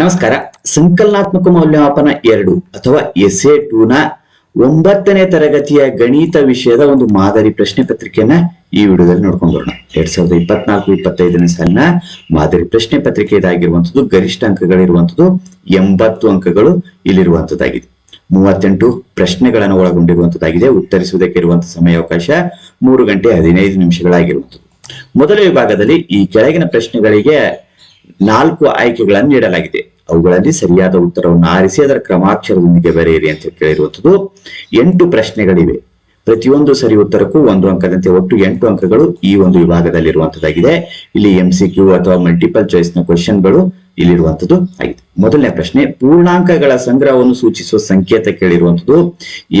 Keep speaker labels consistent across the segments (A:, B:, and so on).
A: ನಮಸ್ಕಾರ. ಸಂಕಲನಾತ್ಮಕ ಮೌಲ್ಯಮಾಪನ ಎರಡು ಅಥವಾ ಎಸ್ ಎ ನ ಒಂಬತ್ತನೇ ತರಗತಿಯ ಗಣಿತ ವಿಷಯದ ಒಂದು ಮಾದರಿ ಪ್ರಶ್ನೆ ಪತ್ರಿಕೆಯನ್ನ ಈ ವಿಡಿಯೋದಲ್ಲಿ ನೋಡ್ಕೊಂಡು ಬರೋಣ. ಎರಡ್ ಸಾವಿರದ ಇಪ್ಪತ್ನಾಲ್ಕು, ಇಪ್ಪತ್ತೈದನೇ ಸಾಲಿನ ಮಾದರಿ ಪ್ರಶ್ನೆ ಪತ್ರಿಕೆ ಇದಾಗಿರುವಂತದ್ದು ಗರಿಷ್ಠ ಅಂಕಗಳಿರುವಂತದ್ದು ಎಂಬತ್ತು ಅಂಕಗಳು ಇಲ್ಲಿರುವಂತದ್ದಾಗಿದೆ ಮೂವತ್ತೆಂಟು ಪ್ರಶ್ನೆಗಳನ್ನು ಒಳಗೊಂಡಿರುವಂತದ್ದಾಗಿದೆ ಉತ್ತರಿಸುವುದಕ್ಕೆ ಇರುವಂತಹ ಸಮಯಾವಕಾಶ ಮೂರು ಗಂಟೆ ಹದಿನೈದು ನಿಮಿಷಗಳಾಗಿರುವಂತದ್ದು ಮೊದಲ ವಿಭಾಗದಲ್ಲಿ ಈ ಕೆಳಗಿನ ಪ್ರಶ್ನೆಗಳಿಗೆ ನಾಲ್ಕು ಆಯ್ಕೆಗಳನ್ನು ನೀಡಲಾಗಿದೆ. ಅವುಗಳಲ್ಲಿ ಸರಿಯಾದ ಉತ್ತರವನ್ನು ಆರಿಸಿ ಅದರ ಕ್ರಮಾಕ್ಷರದೊಂದಿಗೆ ಬರೆಯಿರಿ ಅಂತ ಕೇಳಿರುವಂಥದ್ದು. ಎಂಟು ಪ್ರಶ್ನೆಗಳಿವೆ. ಪ್ರತಿಯೊಂದು ಸರಿ ಉತ್ತರಕ್ಕೂ ಒಂದು ಅಂಕದಂತೆ ಒಟ್ಟು ಎಂಟು ಅಂಕಗಳು ಈ ಒಂದು ವಿಭಾಗದಲ್ಲಿ ಇರುವಂತದ್ದಾಗಿದೆ ಇಲ್ಲಿ ಎಂ ಸಿ ಅಥವಾ ಮಲ್ಟಿಪಲ್ ಚಾಯ್ಸ್ನ ಕ್ವಶನ್ಗಳು ಇಲ್ಲಿರುವಂತದ್ದು ಆಗಿದೆ. ಮೊದಲನೇ ಪ್ರಶ್ನೆ, ಪೂರ್ಣಾಂಕಗಳ ಸಂಗ್ರಹವನ್ನು ಸೂಚಿಸುವ ಸಂಕೇತ ಕೇಳಿರುವಂತದ್ದು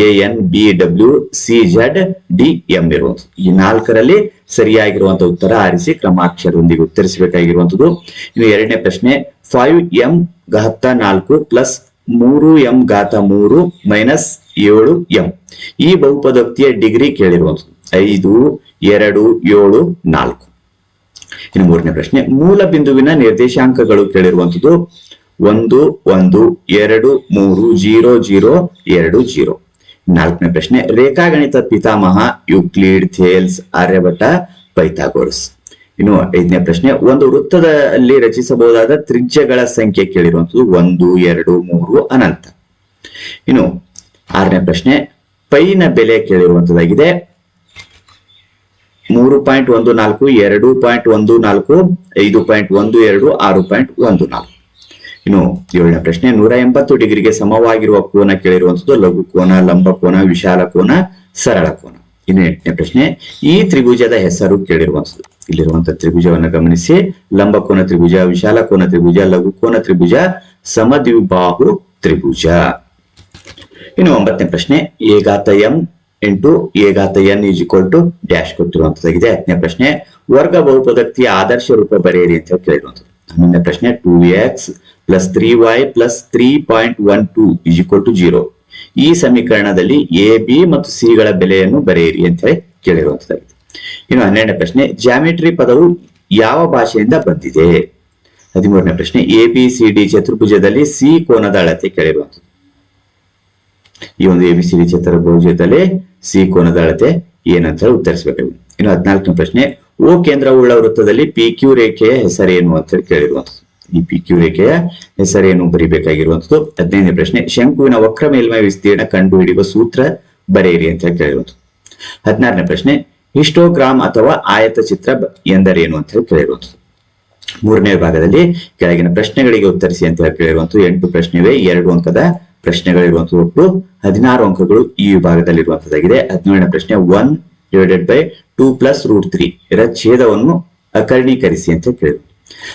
A: A N B W C Z D M ಇರುವಂತದ್ದು. ಈ ನಾಲ್ಕರಲ್ಲಿ ಸರಿಯಾಗಿರುವಂತಹ ಉತ್ತರ ಆರಿಸಿ ಕ್ರಮಾಕ್ಷರದೊಂದಿಗೆ ಉತ್ತರಿಸಬೇಕಾಗಿರುವಂತದ್ದು. ಇನ್ನು ಎರಡನೇ ಪ್ರಶ್ನೆ ಫೈವ್ ಎಂ ಘಾತ ನಾಲ್ಕು ಪ್ಲಸ್ ಮೂರು ಎಂ ಘಾತ ಮೂರು ಮೈನಸ್ ಏಳು ಎಂ. ಈ ಬಹುಪದೋಕ್ತಿಯ ಡಿಗ್ರಿ ಕೇಳಿರುವಂತದ್ದು ಐದು, ಎರಡು, ಏಳು, ನಾಲ್ಕು. ಇನ್ನು ಮೂರನೇ ಪ್ರಶ್ನೆ. ಮೂಲ ಬಿಂದುವಿನ ನಿರ್ದೇಶಾಂಕಗಳು ಕೇಳಿರುವಂತದ್ದು ಒಂದು ಒಂದು, ಎರಡು, ಮೂರು, ಜೀರೋ ಜೀರೋ, ಎರಡು, ಜೀರೋ. ನಾಲ್ಕನೇ ಪ್ರಶ್ನೆ. ರೇಖಾಗಣಿತ ಪಿತಾಮಹ ಯುಕ್ಲಿಡ್ ಥೇಲ್ಸ್ ಆರ್ಯಭಟ ಪೈಥಾಗೋರಸ್. ಇನ್ನು ಐದನೇ ಪ್ರಶ್ನೆ, ಒಂದು ವೃತ್ತದಲ್ಲಿ ರಚಿಸಬಹುದಾದ ತ್ರಿಜ್ಯಗಳ ಸಂಖ್ಯೆ ಕೇಳಿರುವಂತದ್ದು ಒಂದು, ಎರಡು, ಮೂರು ಅನಂತ. ಇನ್ನು ಆರನೇ ಪ್ರಶ್ನೆ, ಪೈನ ಬೆಲೆ ಕೇಳಿರುವಂತದ್ದಾಗಿದೆ ಮೂರು ಪಾಯಿಂಟ್ ಒಂದು ನಾಲ್ಕು, ಎರಡು ಪಾಯಿಂಟ್ ಒಂದು ನಾಲ್ಕು, ಐದು ಪಾಯಿಂಟ್ ಒಂದು ಎರಡು, ಆರು ಪಾಯಿಂಟ್ ಒಂದು ನಾಲ್ಕು. ಇನ್ನು ಏಳನೇ ಪ್ರಶ್ನೆ, ನೂರ ಎಂಬತ್ತು ಡಿಗ್ರಿಗೆ ಸಮವಾಗಿರುವ ಕೋನ ಕೇಳಿರುವಂತದ್ದು ಲಘು ಕೋನ, ಲಂಬ ಕೋನ, ವಿಶಾಲ ಕೋನ, ಸರಳ ಕೋನ. ಇನ್ನು ಎಂಟನೇ ಪ್ರಶ್ನೆ ಈ ತ್ರಿಭುಜದ ಹೆಸರು ಕೇಳಿರುವಂತದ್ದು ಇಲ್ಲಿರುವಂತಹ ತ್ರಿಭುಜವನ್ನು ಗಮನಿಸಿ. ಲಂಬ ಕೋನ ತ್ರಿಭುಜ, ವಿಶಾಲ ಕೋನ ತ್ರಿಭುಜ, ಲಘು ಕೋನ ತ್ರಿಭುಜ, ಸಮದ್ವಿಬಾಹು ತ್ರಿಭುಜ. ಇನ್ನು ಒಂಬತ್ತನೇ ಪ್ರಶ್ನೆ ಏಗಾತ M into ಏಗಾತ N is equal to dash ಕೊಟ್ಟಿರುವಂತದ್ದಾಗಿದೆ ಹತ್ತನೇ ಪ್ರಶ್ನೆ, ವರ್ಗ ಬಹುಪದಕ್ತಿಯ ಆದರ್ಶ ರೂಪ ಬರೆಯಿರಿ ಅಂತ ಕೇಳಿರುವಂಥದ್ದು. ಹನ್ನೊಂದನೇ ಪ್ರಶ್ನೆ, two X plus three Y plus three point one two is equal to zero. ಈ ಸಮೀಕರಣದಲ್ಲಿ ಎ ಬಿ ಮತ್ತು ಸಿ ಗಳ ಬೆಲೆಯನ್ನು ಬರೆಯಿರಿ ಅಂತ ಹೇಳಿ ಕೇಳಿರುವಂತದ್ದಾಗಿದೆ ಇನ್ನು ಹನ್ನೆರಡನೇ ಪ್ರಶ್ನೆ ಜಾಮಿಟ್ರಿ ಪದವು ಯಾವ ಭಾಷೆಯಿಂದ ಬಂದಿದೆ? ಹದಿಮೂರನೇ ಪ್ರಶ್ನೆ ಎ ಬಿ ಸಿ ಡಿ ಚತುರ್ಭುಜದಲ್ಲಿ ಸಿ ಕೋನದ ಅಳತೆ ಕೇಳಿರುವಂತದ್ದು ಈ ಒಂದು ಎಬಿಸಿಡಿ ಚತುರ್ಭುಜದಲ್ಲಿ ಸಿ ಕೋನದ ಅಳತೆ ಏನಂತ ಹೇಳಿ ಉತ್ತರಿಸಬೇಕು. ಇನ್ನು ಹದಿನಾಲ್ಕನೇ ಪ್ರಶ್ನೆ ಓ ಕೇಂದ್ರವುಳ್ಳ ವೃತ್ತದಲ್ಲಿ ಪಿ ಕ್ಯೂ ರೇಖೆಯ ಹೆಸರೇನು ಅಂತ ಹೇಳಿ ಕೇಳಿರುವಂತದ್ದು ಈ ಪಿ ಕ್ಯೂ ರೇಖೆಯ ಹೆಸರೇನು ಬರಿಬೇಕಾಗಿರುವಂತದ್ದು ಹದಿನೈದನೇ ಪ್ರಶ್ನೆ, ಶಂಕುವಿನ ವಕ್ರ ಮೇಲ್ಮೈ ವಿಸ್ತೀರ್ಣ ಕಂಡು ಹಿಡಿಯುವ ಸೂತ್ರ ಬರೆಯಿರಿ ಅಂತ ಹೇಳಿ ಕೇಳಿರುವಂತದ್ದು ಹದಿನಾರನೇ ಪ್ರಶ್ನೆ, ಹಿಸ್ಟೋಗ್ರಾಮ್ ಅಥವಾ ಆಯತ ಚಿತ್ರ ಎಂದರೇನು ಅಂತ ಹೇಳಿ ಕೇಳಿರುವಂತದ್ದು ಮೂರನೇ ಭಾಗದಲ್ಲಿ ಕೆಳಗಿನ ಪ್ರಶ್ನೆಗಳಿಗೆ ಉತ್ತರಿಸಿ ಅಂತ ಹೇಳಿ ಕೇಳಿರುವಂತದ್ದು ಎಂಟು ಪ್ರಶ್ನೆವೆ, ಎರಡು ಅಂಕದ ಪ್ರಶ್ನೆಗಳಿರುವಂತಹ ಒಟ್ಟು ಹದಿನಾರು ಅಂಕಗಳು ಈ ವಿಭಾಗದಲ್ಲಿರುವಂತದ್ದಾಗಿದೆ ಹದಿನೇಳನೇ ಪ್ರಶ್ನೆ one divided by two plus root three ಇದರ ಛೇದವನ್ನು ಅಕರ್ಣೀಕರಿಸಿ ಅಂತ ಕೇಳಿದ್ರು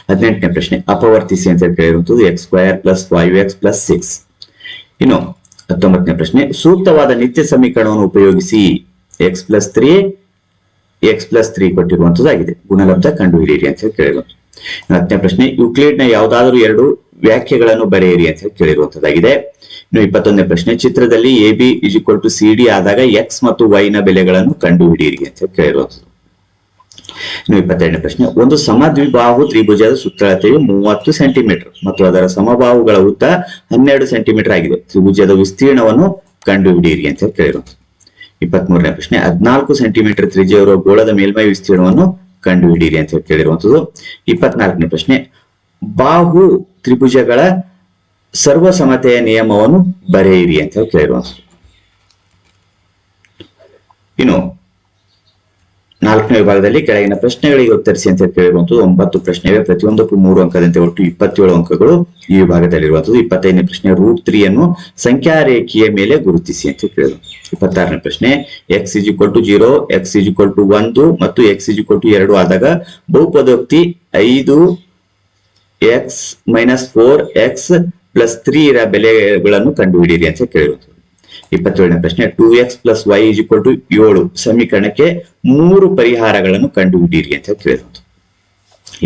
A: ಹದಿನೆಂಟನೇ ಪ್ರಶ್ನೆ, ಅಪವರ್ತಿಸಿ ಅಂತ ಕೇಳಿರುವಂತದ್ದು X square plus five X plus six ಇನ್ನು ಹತ್ತೊಂಬತ್ತನೇ ಪ್ರಶ್ನೆ, ಸೂಕ್ತವಾದ ನಿತ್ಯ ಸಮೀಕರಣವನ್ನು ಉಪಯೋಗಿಸಿ X plus three X plus three ಕೊಟ್ಟಿರುವಂತದ್ದಾಗಿದೆ ಗುಣಲಬ್ಧ ಕಂಡುಹಿಡಿಯಿರಿ ಅಂತ ಹೇಳಿ ಕೇಳಿರುವಂತ ಹತ್ತನೇ ಪ್ರಶ್ನೆ ಯುಕ್ಲಿಡ್ನ ಯಾವುದಾದರೂ ಎರಡು ವ್ಯಾಖ್ಯೆಗಳನ್ನು ಬರೆಯಿರಿ ಅಂತ ಹೇಳಿ ಕೇಳಿರುವಂತದ್ದಾಗಿದೆ ಇನ್ನು ಇಪ್ಪತ್ತೊಂದನೇ ಪ್ರಶ್ನೆ, ಚಿತ್ರದಲ್ಲಿ A B is equal to C D ಆದಾಗ ಎಕ್ಸ್ ಮತ್ತು ವೈ ನ ಬೆಲೆಗಳನ್ನು ಕಂಡುಹಿಡಿಯಿರಿ ಅಂತ ಹೇಳಿ ಕೇಳಿರುವಂತದ್ದು ಇನ್ನು ಇಪ್ಪತ್ತೆರಡನೇ ಪ್ರಶ್ನೆ. ಒಂದು ಸಮದ್ವಿಬಾಹು ತ್ರಿಭುಜದ ಸುತ್ತಳತೆಯು ಮೂವತ್ತು ಸೆಂಟಿಮೀಟರ್ ಮತ್ತು ಅದರ ಸಮಬಾಹುಗಳ ಉದ್ದ ಹನ್ನೆರಡು ಸೆಂಟಿಮೀಟರ್ ಆಗಿದೆ. ತ್ರಿಭುಜದ ವಿಸ್ತೀರ್ಣವನ್ನು ಕಂಡುಹಿಡಿಯಿರಿ ಅಂತ ಇಪ್ಪತ್ತ್ ಇಪ್ಪತ್ಮೂರನೇ ಪ್ರಶ್ನೆ, ಹದಿನಾಲ್ಕು ಸೆಂಟಿಮೀಟರ್ ತ್ರಿಜ್ಯ ಗೋಳದ ಮೇಲ್ಮೈ ವಿಸ್ತೀರ್ಣವನ್ನು ಕಂಡುಹಿಡಿಯಿರಿ ಅಂತ ಕೇಳಿರುವಂತದ್ದು ಇಪ್ಪತ್ನಾಲ್ಕನೇ ಪ್ರಶ್ನೆ, ಬಾಹು ತ್ರಿಭುಜಗಳ ಸರ್ವಸಮತೆಯ ನಿಯಮವನ್ನು ಬರೆಯಿರಿ ಅಂತ ಹೇಳಿ ಕೇಳಿರುವಂತದ್ದು ಇನ್ನು ನಾಲ್ಕನೇ ವಿಭಾಗದಲ್ಲಿ ಕೆಳಗಿನ ಪ್ರಶ್ನೆಗಳಿಗೆ ಉತ್ತರಿಸಿ ಅಂತ ಕೇಳಿರುವಂತದ್ದು ಒಂಬತ್ತು ಪ್ರಶ್ನೆಗೆ ಪ್ರತಿಯೊಂದಕ್ಕೂ ಮೂರು ಅಂಕದಂತೆ ಒಟ್ಟು ಇಪ್ಪತ್ತೇಳು ಅಂಕಗಳು ಈ ವಿಭಾಗದಲ್ಲಿರುವಂತದ್ದು. ಇಪ್ಪತ್ತೈದನೇ ಪ್ರಶ್ನೆ ರೂಟ್ ತ್ರೀ ಅನ್ನು ಸಂಖ್ಯಾ ರೇಖೆಯ ಮೇಲೆ ಗುರುತಿಸಿ ಅಂತ ಕೇಳಿದ್ರು. ಇಪ್ಪತ್ತಾರನೇ ಪ್ರಶ್ನೆ X is equal to zero X is equal to ಒಂದು ಮತ್ತು ಎಕ್ಸ್ ಇಜ್ ಇಕ್ವಲ್ ಟು ಎರಡು ಆದಾಗ ಬಹುಪದೋಕ್ತಿ ಐದು X minus four X plus three ಇರ ಬೆಲೆಗಳನ್ನು ಕಂಡುಹಿಡಿಯಿರಿ ಅಂತ ಕೇಳಿರುವಂತದ್ದು. ಇಪ್ಪತ್ತೇಳನೇ ಪ್ರಶ್ನೆ two X plus Y is equal to ಏಳು. ಸಮೀಕರಣಕ್ಕೆ ಮೂರು ಪರಿಹಾರಗಳನ್ನು ಕಂಡುಹಿಡಿಯಿರಿ ಅಂತ ಕೇಳಿರೋದು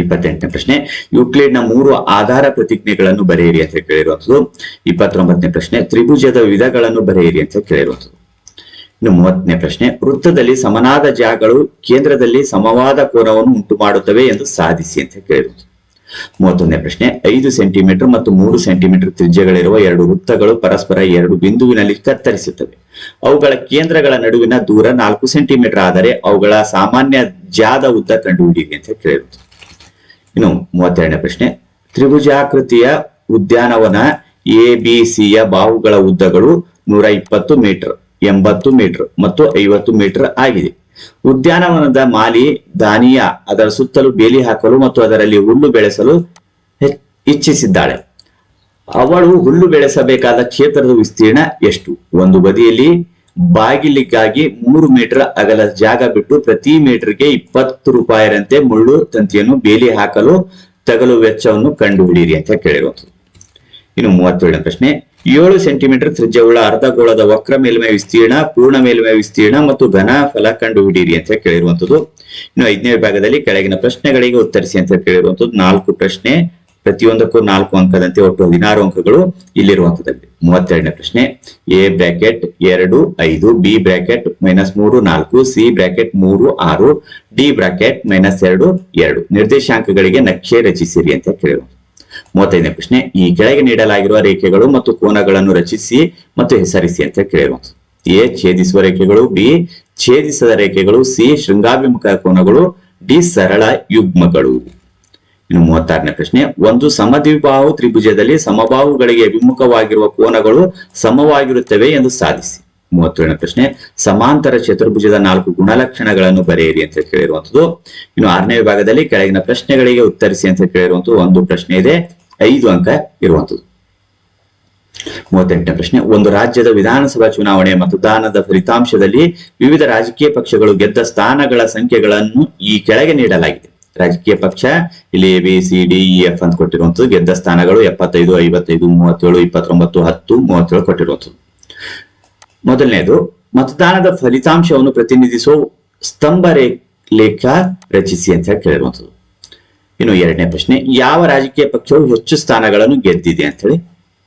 A: ಇಪ್ಪತ್ತೆಂಟನೇ ಪ್ರಶ್ನೆ ಯುಕ್ಲೇಡ್ನ ಮೂರು ಆಧಾರ ಪ್ರತಿಜ್ಞೆಗಳನ್ನು ಬರೆಯಿರಿ ಅಂತ ಕೇಳಿರುವಂಥದ್ದು. ಇಪ್ಪತ್ತೊಂಬತ್ತನೇ ಪ್ರಶ್ನೆ, ತ್ರಿಭುಜದ ವಿಧಗಳನ್ನು ಬರೆಯಿರಿ ಅಂತ ಕೇಳಿರುವಂಥದ್ದು. ಇನ್ನು ಮೂವತ್ತನೇ ಪ್ರಶ್ನೆ, ವೃತ್ತದಲ್ಲಿ ಸಮನಾದ ಜಾಗಗಳು ಕೇಂದ್ರದಲ್ಲಿ ಸಮವಾದ ಕೋನವನ್ನು ಉಂಟು ಮಾಡುತ್ತವೆ ಎಂದು ಸಾಧಿಸಿ ಅಂತ ಕೇಳಿರುವಂತದ್ದು ಮೂವತ್ತೊಂದನೇ ಪ್ರಶ್ನೆ, ಐದು ಸೆಂಟಿಮೀಟರ್ ಮತ್ತು ಮೂರು ಸೆಂಟಿಮೀಟರ್ ತ್ರಿಜ್ಯಗಳಿರುವ ಎರಡು ವೃತ್ತಗಳು ಪರಸ್ಪರ ಎರಡು ಬಿಂದುವಿನಲ್ಲಿ ಕತ್ತರಿಸುತ್ತವೆ. ಅವುಗಳ ಕೇಂದ್ರಗಳ ನಡುವಿನ ದೂರ ನಾಲ್ಕು ಸೆಂಟಿಮೀಟರ್ ಆದರೆ ಅವುಗಳ ಸಾಮಾನ್ಯ ಜಾದ ಉದ್ದ ಕಂಡುಹಿಡಿಯಿರಿ ಅಂತ ಕೇಳಿರುತ್ತೆ. ಇನ್ನು ಮೂವತ್ತೆರಡನೇ ಪ್ರಶ್ನೆ, ತ್ರಿಭುಜಾಕೃತಿಯ ಉದ್ಯಾನವನ ಎ ಬಿ ಸಿಯ ಬಾಹುಗಳ ಉದ್ದಗಳು ನೂರ ಇಪ್ಪತ್ತು ಮೀಟರ್. ಎಂಬತ್ತು ಮೀಟರ್ ಮತ್ತು ಐವತ್ತು ಮೀಟರ್ ಆಗಿದೆ. ಉದ್ಯಾನವನದ ಮಾಲಿ, ದಾನಿಯ ಅದರ ಸುತ್ತಲೂ ಬೇಲಿ ಹಾಕಲು ಮತ್ತು ಅದರಲ್ಲಿ ಹುಲ್ಲು ಬೆಳೆಸಲು ಇಚ್ಛಿಸಿದ್ದಾಳೆ. ಅವಳು ಹುಲ್ಲು ಬೆಳೆಸಬೇಕಾದ ಕ್ಷೇತ್ರದ ವಿಸ್ತೀರ್ಣ ಎಷ್ಟು? ಒಂದು ಬದಿಯಲ್ಲಿ ಬಾಗಿಲಿಗಾಗಿ ಮೂರು ಮೀಟರ್ ಅಗಲ ಜಾಗ ಬಿಟ್ಟು ಪ್ರತಿ ಮೀಟರ್ಗೆ ಇಪ್ಪತ್ತು ರೂಪಾಯಿರಂತೆ ಮುಳ್ಳು ತಂತಿಯನ್ನು ಬೇಲಿ ಹಾಕಲು ತಗಲು ವೆಚ್ಚವನ್ನು ಕಂಡುಹಿಡಿಯಿರಿ ಅಂತ ಕೇಳಿರುವಂಥದ್ದು. ಇನ್ನು ಮೂವತ್ತೇಳನೇ ಪ್ರಶ್ನೆ. ಏಳು ಸೆಂಟಿಮೀಟರ್ ತ್ರಿಜ್ಯವುಳ್ಳ ಅರ್ಧಗೋಳದ ವಕ್ರ ಮೇಲ್ಮೈ ವಿಸ್ತೀರ್ಣ, ಪೂರ್ಣ ಮೇಲ್ಮೈ ವಿಸ್ತೀರ್ಣ ಮತ್ತು ಘನ ಫಲ ಕಂಡುಹಿಡಿಯಿರಿ ಅಂತ ಕೇಳಿರುವಂತದ್ದು ಇನ್ನು ಐದನೇ ವಿಭಾಗದಲ್ಲಿ ಕೆಳಗಿನ ಪ್ರಶ್ನೆಗಳಿಗೆ ಉತ್ತರಿಸಿ ಅಂತ ಕೇಳಿರುವಂತದ್ದು ನಾಲ್ಕು ಪ್ರಶ್ನೆ, ಪ್ರತಿಯೊಂದಕ್ಕೂ ನಾಲ್ಕು ಅಂಕದಂತೆ ಒಟ್ಟು ಹದಿನಾರು ಅಂಕಗಳು ಇಲ್ಲಿರುವಂತದ್ದಲ್ಲಿ ಮೂವತ್ತೆರಡನೇ ಪ್ರಶ್ನೆ, ಎ ಬ್ರಾಕೆಟ್ ಎರಡು, ಐದು, ಬಿ ಬ್ರಾಕೆಟ್ ಮೈನಸ್ ಮೂರು, ನಾಲ್ಕು, ಸಿ ಬ್ರಾಕೆಟ್ ಮೂರು, ಆರು, ಡಿ ಬ್ರಾಕೆಟ್ ಮೈನಸ್ ಎರಡು ಎರಡು. ನಿರ್ದೇಶಾಂಕಗಳಿಗೆ ನಕ್ಷೆ ರಚಿಸಿರಿ ಅಂತ ಕೇಳಿರುವಂತದ್ದು ಮೂವತ್ತೈದನೇ ಪ್ರಶ್ನೆ, ಈ ಕೆಳಗೆ ನೀಡಲಾಗಿರುವ ರೇಖೆಗಳು ಮತ್ತು ಕೋನಗಳನ್ನು ರಚಿಸಿ ಮತ್ತು ಹೆಸರಿಸಿ ಅಂತ ಕೇಳಿರುವಂತ ಎ, ಛೇದಿಸುವ ರೇಖೆಗಳು, ಬಿ, ಛೇದಿಸದ ರೇಖೆಗಳು, ಸಿ, ಶೃಂಗಾಭಿಮುಖ ಕೋನಗಳು, ಡಿ, ಸರಳ ಯುಗ್ಮಗಳು. ಇನ್ನು ಮೂವತ್ತಾರನೇ ಪ್ರಶ್ನೆ, ಒಂದು ಸಮದ್ವಿಬಾಹು ತ್ರಿಭುಜದಲ್ಲಿ ಸಮಬಾಹುಗಳಿಗೆ ಅಭಿಮುಖವಾಗಿರುವ ಕೋನಗಳು ಸಮವಾಗಿರುತ್ತವೆ ಎಂದು ಸಾಧಿಸಿ. ಮೂವತ್ತೇಳನೇ ಪ್ರಶ್ನೆ, ಸಮಾಂತರ ಚತುರ್ಭುಜದ ನಾಲ್ಕು ಗುಣಲಕ್ಷಣಗಳನ್ನು ಬರೆಯಿರಿ ಅಂತ ಕೇಳಿರುವಂತದ್ದು ಇನ್ನು ಆರನೇ ವಿಭಾಗದಲ್ಲಿ ಕೆಳಗಿನ ಪ್ರಶ್ನೆಗಳಿಗೆ ಉತ್ತರಿಸಿ ಅಂತ ಕೇಳಿರುವಂತಹ ಒಂದು ಪ್ರಶ್ನೆ ಇದೆ. ಐದು ಅಂಕ ಇರುವಂತದ್ದು ಮೂವತ್ತೆಂಟನೇ ಪ್ರಶ್ನೆ, ಒಂದು ರಾಜ್ಯದ ವಿಧಾನಸಭಾ ಚುನಾವಣೆ ಮತದಾನದ ಫಲಿತಾಂಶದಲ್ಲಿ ವಿವಿಧ ರಾಜಕೀಯ ಪಕ್ಷಗಳು ಗೆದ್ದ ಸ್ಥಾನಗಳ ಸಂಖ್ಯೆಗಳನ್ನು ಈ ಕೆಳಗೆ ನೀಡಲಾಗಿದೆ. ರಾಜಕೀಯ ಪಕ್ಷ, ಇಲ್ಲಿ A B C D E F ಅಂತ ಕೊಟ್ಟಿರುವಂತದ್ದು ಗೆದ್ದ ಸ್ಥಾನಗಳು ಎಪ್ಪತ್ತೈದು, ಐವತ್ತೈದು, ಮೂವತ್ತೇಳು, ಇಪ್ಪತ್ತೊಂಬತ್ತು, ಹತ್ತು, ಮೂವತ್ತೇಳು ಕೊಟ್ಟಿರುವಂತದ್ದು ಮೊದಲನೇದು, ಮತದಾನದ ಫಲಿತಾಂಶವನ್ನು ಪ್ರತಿನಿಧಿಸುವ ಸ್ತಂಭ ರೇಖಾ ರಚಿಸಿ ಅಂತ ಹೇಳಿ ಕೇಳಿರುವಂಥದ್ದು. ಇನ್ನು ಎರಡನೇ ಪ್ರಶ್ನೆ, ಯಾವ ರಾಜಕೀಯ ಪಕ್ಷವು ಹೆಚ್ಚು ಸ್ಥಾನಗಳನ್ನು ಗೆದ್ದಿದೆ ಅಂತ ಹೇಳಿ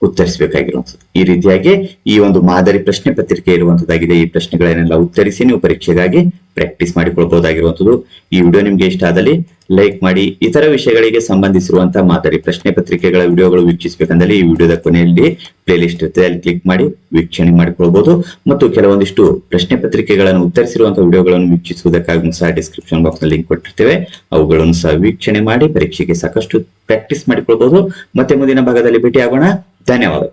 A: ಉತ್ತರಿಸಬೇಕಾಗಿರುವಂಥದ್ದು. ಈ ರೀತಿಯಾಗಿ ಈ ಒಂದು ಮಾದರಿ ಪ್ರಶ್ನೆ ಪತ್ರಿಕೆ ಇರುವಂತದ್ದಾಗಿದೆ ಈ ಪ್ರಶ್ನೆಗಳನ್ನೆಲ್ಲ ಉತ್ತರಿಸಿ ನೀವು ಪರೀಕ್ಷೆಗಾಗಿ ಪ್ರಾಕ್ಟೀಸ್ ಮಾಡಿಕೊಳ್ಬಹುದಾಗಿರುವಂಥದ್ದು. ಈ ವಿಡಿಯೋ ನಿಮ್ಗೆ ಇಷ್ಟ ಆದಲ್ಲಿ ಲೈಕ್ ಮಾಡಿ ಇತರ ವಿಷಯಗಳಿಗೆ ಸಂಬಂಧಿಸಿರುವಂತಹ ಮಾದರಿ ಪ್ರಶ್ನೆ ಪತ್ರಿಕೆಗಳ ವಿಡಿಯೋಗಳು ವೀಕ್ಷಿಸಬೇಕಂದ್ರೆ ಈ ವಿಡಿಯೋದ ಕೊನೆಯಲ್ಲಿ ಪ್ಲೇಲಿಸ್ಟ್ ಇರುತ್ತೆ. ಅಲ್ಲಿ ಕ್ಲಿಕ್ ಮಾಡಿ ವೀಕ್ಷಣೆ ಮಾಡಿಕೊಳ್ಬಹುದು ಮತ್ತು ಕೆಲವೊಂದಿಷ್ಟು ಪ್ರಶ್ನೆ ಪತ್ರಿಕೆಗಳನ್ನು ಉತ್ತರಿಸಿರುವಂತಹ ವಿಡಿಯೋಗಳನ್ನು ವೀಕ್ಷಿಸುವುದಕ್ಕಾಗಿ ಸಹ ಡಿಸ್ಕ್ರಿಪ್ಷನ್ ಬಾಕ್ಸ್ ಲಿಂಕ್ ಕೊಟ್ಟಿರ್ತೇವೆ. ಅವುಗಳನ್ನು ಸಹ ವೀಕ್ಷಣೆ ಮಾಡಿ ಪರೀಕ್ಷೆಗೆ ಸಾಕಷ್ಟು ಪ್ರಾಕ್ಟೀಸ್ ಮಾಡಿಕೊಳ್ಬಹುದು ಮತ್ತೆ ಮುಂದಿನ ಭಾಗದಲ್ಲಿ ಭೇಟಿ ಆಗೋಣ ಧನ್ಯವಾದ.